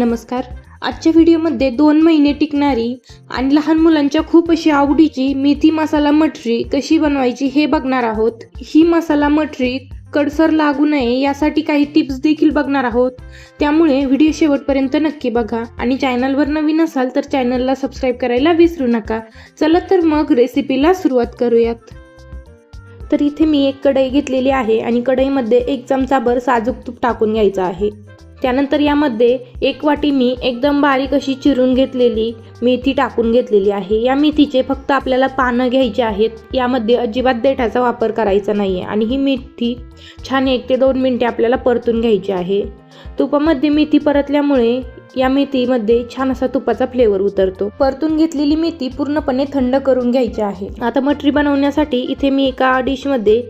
नमस्कार. आजच्या व्हिडिओमध्ये दोन महिने टिकणारी आणि लहान मुलांच्या खूप अशी आवडीची मेथी मसाला मटरी कशी बनवायची हे बघणार आहोत. ही मसाला मटरी कडसर लागू नये यासाठी काही टिप्स देखील बघणार आहोत. त्यामुळे व्हिडिओ शेवटपर्यंत नक्की बघा आणि चॅनलवर नवीन असाल तर चॅनलला सबस्क्राईब करायला विसरू नका. चला तर मग रेसिपीला सुरुवात करूयात. तर इथे मी एक कढई घेतलेली आहे आणि कढईमध्ये एक चमचाभर साजूक तूप टाकून घ्यायचं आहे. त्यानंतर यामध्ये एक वाटी मी एकदम बारीक अशी चिरून घेतलेली मेथी टाकून घेतलेली आहे. या मेथीचे फक्त आपल्याला पानं घ्यायची आहेत. यामध्ये अजिबात देठाचा वापर करायचा नाही आहे आणि ही मेथी छान एक ते दोन मिनटे आपल्याला परतून घ्यायची आहे. तुपामध्ये मेथी परतल्यामुळे या मेथीमध्ये छान असा तुपाचा फ्लेवर उतरतो. परतून घेतलेली मेथी पूर्णपणे थंड करून घ्यायची आहे. आता मटरी बनवण्यासाठी इथे मी एका डिशमध्ये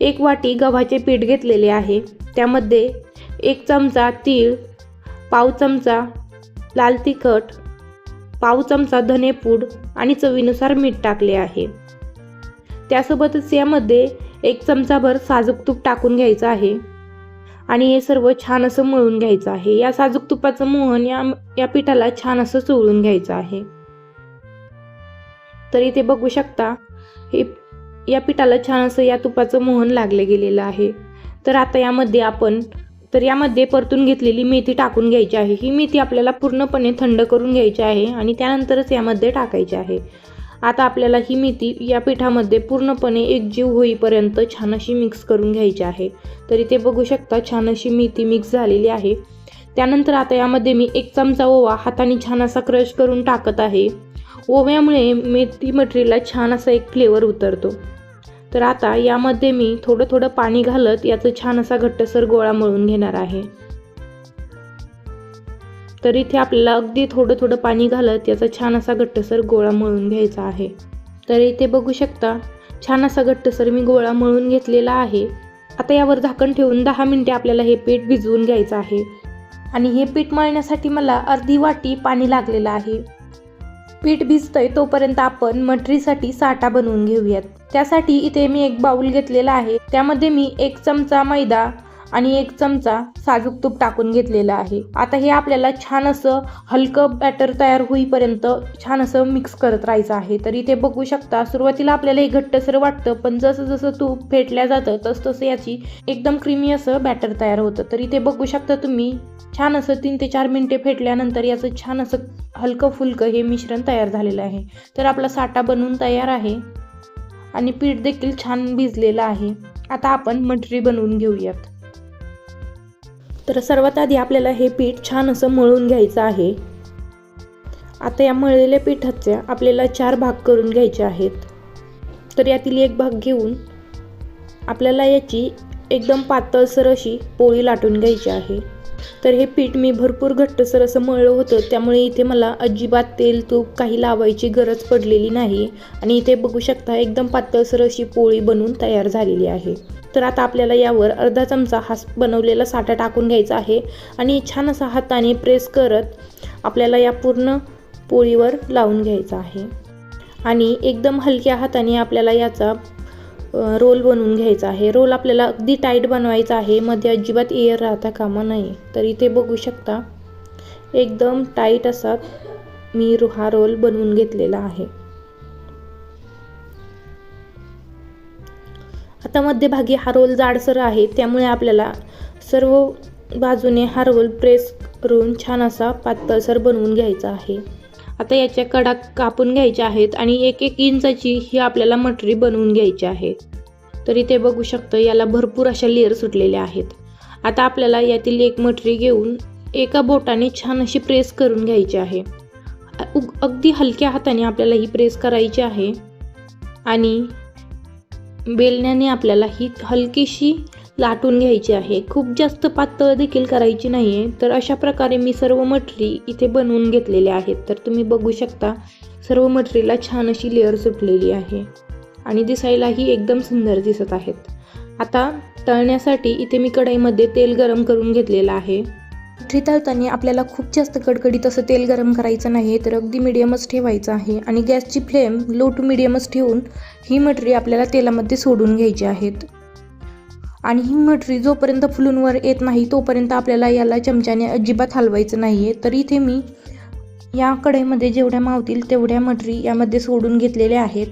एक वाटी गव्हाचे पीठ घेतलेले आहे. त्यामध्ये एक चमचा तीळ पाव चमचा लाल तिखट पाव चमचा धनेपूड आणि चवीनुसार मीठ टाकले आहे. त्यासोबतच यामध्ये एक चमचाभर साजूक तूप टाकून घ्यायचं आहे आणि हे सर्व छान असं मळून घ्यायचं आहे. या साजूक तुपाचं मोहन या या पिठाला छान असं चोळून घ्यायचं आहे. तर इथे बघू शकता हे या पिठाला छान असं या तुपाचं मोहन लागले गेलेलं आहे. तर आता यामध्ये आपण तर यामध्ये परतून घेतलेली मेथी टाकून घ्यायची आहे. ही मेथी आपल्याला पूर्णपणे थंड करून घ्यायची आहे आणि त्यानंतरच यामध्ये टाकायची आहे. आता आपल्याला ही मेथी या पिठामध्ये पूर्णपणे एकजीव होईपर्यंत छान अशी मिक्स करून घ्यायची आहे. तर इथे बघू शकता छान अशी मेथी मिक्स झालेली आहे. त्यानंतर आता यामध्ये मी एक चमचा ओवा हाताने छान असा क्रश करून टाकत आहे. ओव्यामुळे मेथी मटरीला छान असा एक फ्लेवर उतरतो. तर आता यामध्ये मी थोडं थोडं पाणी घालत याचं छान असा घट्टसर गोळा मळून घेणार आहे. तर इथे आपल्याला अगदी थोडं थोडं पाणी घालत याचा छान असा घट्टसर गोळा मळून घ्यायचा आहे. तर इथे बघू शकता छान असा घट्टसर मी गोळा मळून घेतलेला आहे. आता यावर झाकण ठेवून दहा मिनटे आपल्याला हे पीठ भिजवून घ्यायचं आहे. आणि हे पीठ मळण्यासाठी मला अर्धी वाटी पाणी लागलेलं आहे. पीठ भिजतंय तोपर्यंत आपण मटरीसाठी साठा बनवून घेऊयात. त्यासाठी इथे मी एक बाउल घेतलेला आहे. त्यामध्ये मी एक चमचा मैदा आणि एक चमचा साजूक तूप टाकून घेतलेला आहे. आता हे आपल्याला छान असं हलकं बॅटर तयार होईपर्यंत छान असं मिक्स करत राहायचं आहे. तर इथे बघू शकता सुरुवातीला आपल्याला हे घट्टसर वाटतं पण जसं जसं तूप फेटल्या जातं तसं तसं याची एकदम क्रीमी असं बॅटर तयार होतं. तर इथे बघू शकता तुम्ही छान असं तीन ते चार मिनटे फेटल्यानंतर याचं छान असं हलकं फुलकं हे मिश्रण तयार झालेलं आहे. तर आपला साठा बनवून तयार आहे. आणि पीठ देखील छान भिजलेलं आहे. आता आपण मटरी बनवून घेऊयात. तर सर्वात आधी आपल्याला हे पीठ छान असं मळून घ्यायचं आहे. आता या मळलेल्या पिठाचे आपल्याला चार भाग करून घ्यायचे आहेत. तर यातील एक भाग घेऊन आपल्याला याची एकदम पातळसर अशी पोळी लाटून घ्यायची आहे. तर हे पीठ मी भरपूर घट्टसर असं मळलं होतं. त्यामुळे इथे मला अजिबात तेल तूप काही लावायची गरज पडलेली नाही. आणि इथे बघू शकता एकदम पातळसर अशी पोळी बनवून तयार झालेली आहे. तर आता आपल्याला यावर अर्धा चमचा हा बनवलेला साठा टाकून घ्यायचा आहे. आणि छान असा हाताने प्रेस करत आपल्याला या पूर्ण पोळीवर लावून घ्यायचा आहे. आणि एकदम हलक्या हाताने आपल्याला याचा रोल बनवून घ्यायचा आहे. रोल आपल्याला अगदी टाईट बनवायचा आहे. मध्ये अजिबात एअर राहता कामा नाही. तर इथे बघू शकता एकदम टाईट असा मी हा रोल बनवून घेतलेला आहे. आता मध्यभागी हा रोल जाडसर आहे. त्यामुळे आपल्याला सर्व बाजूने हा रोल प्रेस करून छान असा पातळसर बनवून घ्यायचा आहे. आता याच्या कडा कापून घ्यायच्या आहेत आणि एक एक इंचाची ही आपल्याला मटरी बनवून घ्यायची आहे. तर इथे बघू शकतं याला भरपूर अशा लेअर सुटलेल्या आहेत. आता आपल्याला यातील एक मटरी घेऊन एका बोटाने छान अशी प्रेस करून घ्यायची आहे. अगदी हलक्या हाताने आपल्याला ही प्रेस करायची आहे. आणि बेलण्याने आपल्याला ही हलकीशी लाटून घ्यायची आहे. खूप जास्त पातळ देखील करायची नाही आहे तर अशा प्रकारे मी सर्व मटरी इथे बनवून घेतलेले आहेत. तर तुम्ही बघू शकता सर्व मटरीला छान अशी लेअर सुटलेली आहे. आणि दिसायलाही एकदम सुंदर दिसत आहेत. आता तळण्यासाठी इथे मी कढईमध्ये तेल गरम करून घेतलेलं आहे. मटरी तळताना आपल्याला खूप जास्त कडकडीत असं तेल गरम करायचं नाही तर अगदी मिडियमच ठेवायचं आहे. आणि गॅसची फ्लेम लो टू मिडियमच ठेवून ही मटरी आपल्याला तेलामध्ये सोडून घ्यायची आहेत. आणि ही मटरी जोपर्यंत फुलून वर येत नाही तोपर्यंत आपल्याला याला चमच्याने अजिबात हलवायचं नाही आहे तर इथे मी या कढईमध्ये जेवढ्या मावतील तेवढ्या मटरी यामध्ये सोडून घेतलेल्या आहेत.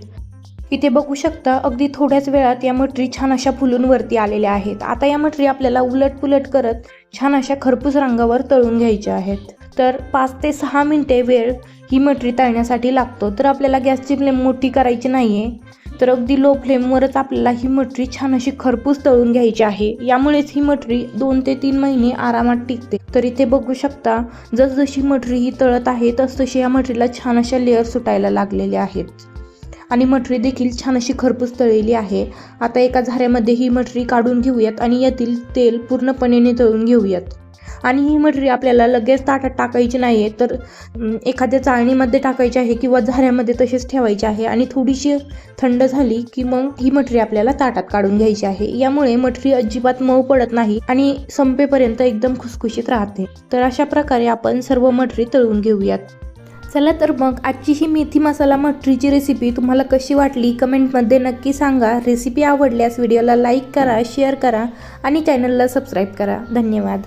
इथे बघू शकता अगदी थोड्याच वेळात या मटरी छान अशा फुलून वरती आलेल्या आहेत. आता या मटरी आपल्याला उलट पुलट करत छान अशा खरपूस रंगावर तळून घ्यायच्या आहेत. तर पाच ते सहा मिनटे वेळ ही मटरी तळण्यासाठी लागतो. तर आपल्याला गॅसची फ्लेम मोठी करायची नाही आहे तर अगदी लो फ्लेमवरच आपल्याला ही मटरी छान अशी खरपूस तळून घ्यायची आहे. यामुळेच ही मटरी दोन ते तीन महिने आरामात टिकते. तर इथे बघू शकता जसजशी मटरी ही तळत आहे तसतशी या मटरीला छान अशा लेअर सुटायला लागलेल्या आहेत. आणि मटरी देखील छान अशी खरपूस तळलेली आहे. आता एका झाऱ्यामध्ये ही मटरी काढून घेऊयात आणि यातील तेल पूर्णपणे नितळून घेऊयात. आणि ही मटरी आपल्याला लगेच ताटात टाकायची नाही आहे तर एखाद्या चाळणीमध्ये टाकायची आहे किंवा झाऱ्यामध्ये तसेच ठेवायची आहे आणि थोडीशी थंड झाली की मग ही मटरी आपल्याला ताटात काढून घ्यायची आहे. यामुळे मटरी अजिबात मऊ पडत नाही आणि संपेपर्यंत एकदम खुसखुशीत राहते. तर अशा प्रकारे आपण सर्व मटरी तळून घेऊयात. चला तर मग आजची ही मेथी मसाला मटरीची रेसिपी तुम्हाला कशी वाटली कमेंटमध्ये नक्की सांगा. रेसिपी आवडल्यास व्हिडिओला लाईक करा शेअर करा आणि चॅनलला सबस्क्राईब करा. धन्यवाद.